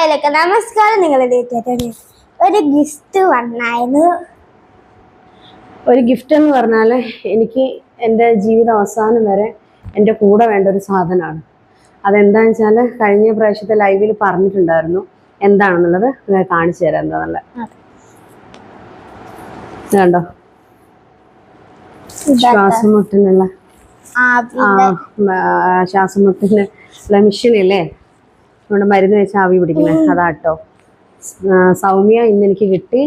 ഹായിലൊക്കെ നമസ്കാരം. നിങ്ങൾ ഒരു ഗിഫ്റ്റ് വന്നായിരുന്നു. ഒരു ഗിഫ്റ്റ് എന്ന് പറഞ്ഞാൽ എനിക്ക് എന്റെ ജീവിതം അവസാനം വരെ എന്റെ കൂടെ വേണ്ട ഒരു സാധനമാണ്. അതെന്താണെന്ന് വെച്ചാൽ കഴിഞ്ഞ പ്രാവശ്യത്തെ ലൈവിൽ പറഞ്ഞിട്ടുണ്ടായിരുന്നു. എന്താണെന്നുള്ളത് കാണിച്ചു തരാം. എന്താണെന്നുള്ളത് കണ്ടോ? ശ്വാസം മുട്ടിനുള്ള ആ ആ ആ, ശ്വാസം മുട്ടിന് മെഷീനില്ലേ നമ്മുടെ മരുന്ന് വെച്ച് ആവി പിടിക്കുന്നത്. അതാട്ടോ. സൗമ്യ ഇന്ന് എനിക്ക് കിട്ടി.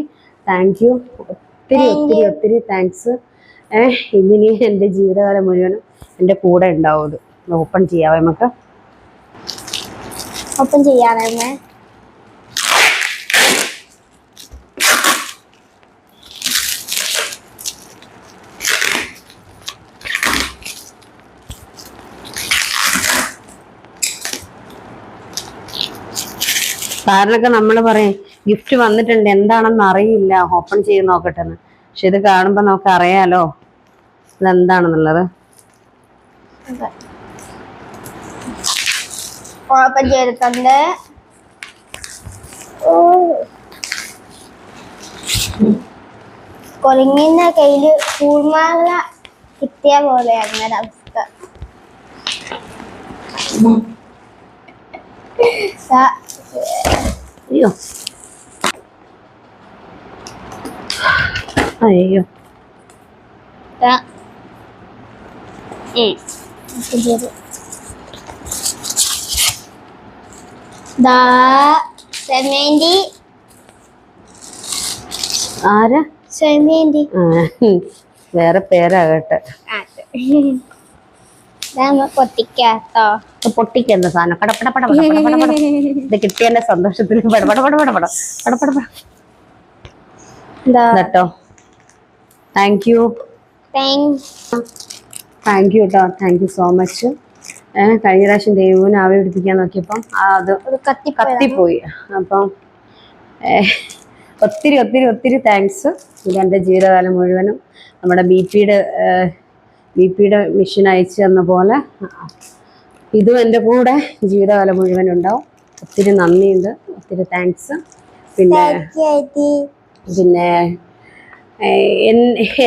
താങ്ക് യു ഒത്തിരി ഒത്തിരി ഒത്തിരി താങ്ക്സ് ഏഹ് ഇന്നിനി എന്റെ ജീവിതകാലം മുഴുവനും എന്റെ കൂടെ ഉണ്ടാവും ഓപ്പൺ ചെയ്യാവേ നമുക്ക്? ഓപ്പൺ ചെയ്യാനായിരുന്നേ കാരണമൊക്കെ നമ്മൾ പറയും ഗിഫ്റ്റ് വന്നിട്ടുണ്ട് എന്താണെന്ന് അറിയില്ല ഓപ്പൺ ചെയ്ത് നോക്കട്ടെ എന്ന് പക്ഷെ ഇത് കാണുമ്പോൾ നമുക്ക് അറിയാലോ ഇതെന്താണെന്നുള്ളത്. ഓപ്പൺ ചെയ്തിട്ടുണ്ട്. ഓ. കൊലിങ്ങിന്റെ കയ്യിൽ കൂർമാല കിട്ടിയ പോലെയാണ് ഒരവസ്ഥ ദാ, അയ്യോ. അയ്യോ. സെമേന്റി. ആരാ? സെമേന്റി. വേറെ പേരാകട്ടെ. പൊട്ടിക്കാത്തോ? പൊട്ടിക്കുന്ന സാധനം. പടപ്പട ഇത് കിട്ടിയതിന്റെ സന്തോഷത്തിൽ കേട്ടോ താങ്ക് യു താങ്ക് യു കേട്ടോ താങ്ക് യു സോ മച്ച് കഴിഞ്ഞ പ്രാവശ്യം ദേവുവിന് ആവി പിടിപ്പിക്കാൻ നോക്കിയപ്പം അത് കത്തി കത്തിപ്പോയി അപ്പം ഒത്തിരി ഒത്തിരി ഒത്തിരി താങ്ക്സ് ഇത് എന്റെ ജീവിതകാലം മുഴുവനും നമ്മുടെ ബി പിയുടെ ബി പിയുടെ മിഷൻ അയച്ചു തന്ന പോലെ. ഇതും എന്റെ കൂടെ ജീവിതകാലം മുഴുവൻ ഉണ്ടാവും. ഒത്തിരി നന്ദിയുണ്ട്. ഒത്തിരി താങ്ക്സ് പിന്നെ പിന്നെ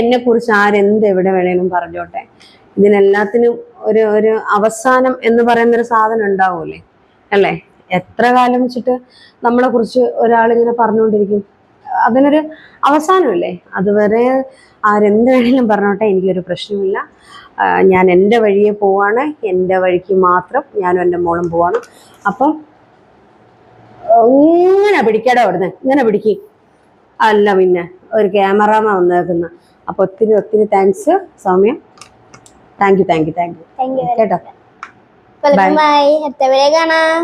എന്നെ കുറിച്ച് ആരെന്ത് എവിടെ വേണേലും പറഞ്ഞോട്ടെ. ഇതിനെല്ലാത്തിനും ഒരു ഒരു അവസാനം എന്ന് പറയുന്നൊരു സാധനം ഉണ്ടാവൂലേ? അല്ലേ? എത്ര കാലം വെച്ചിട്ട് നമ്മളെ കുറിച്ച് ഒരാളിങ്ങനെ പറഞ്ഞുകൊണ്ടിരിക്കും? അതിനൊരു അവസാനമില്ലേ? അതുവരെ ആരെന്ത് വേണേലും പറഞ്ഞോട്ടെ എനിക്കൊരു പ്രശ്നമില്ല ഞാൻ എന്റെ വഴിയെ പോവാണ്. എന്റെ വഴിക്ക് മാത്രം ഞാനും എന്റെ മോളും പോവാണ്. അപ്പം ഇങ്ങനെ പിടിക്കട അവിടുന്ന്. ഇങ്ങനെ പിടിക്ക്. അല്ല പിന്നെ ഒരു ക്യാമറാമ വന്നേക്കുന്ന. അപ്പൊ ഒത്തിരി ഒത്തിരി thanks Soumya. Thank you thank you thank you കേട്ടോ. ബൈ അടുത്ത വീഡിയോ കാണാം.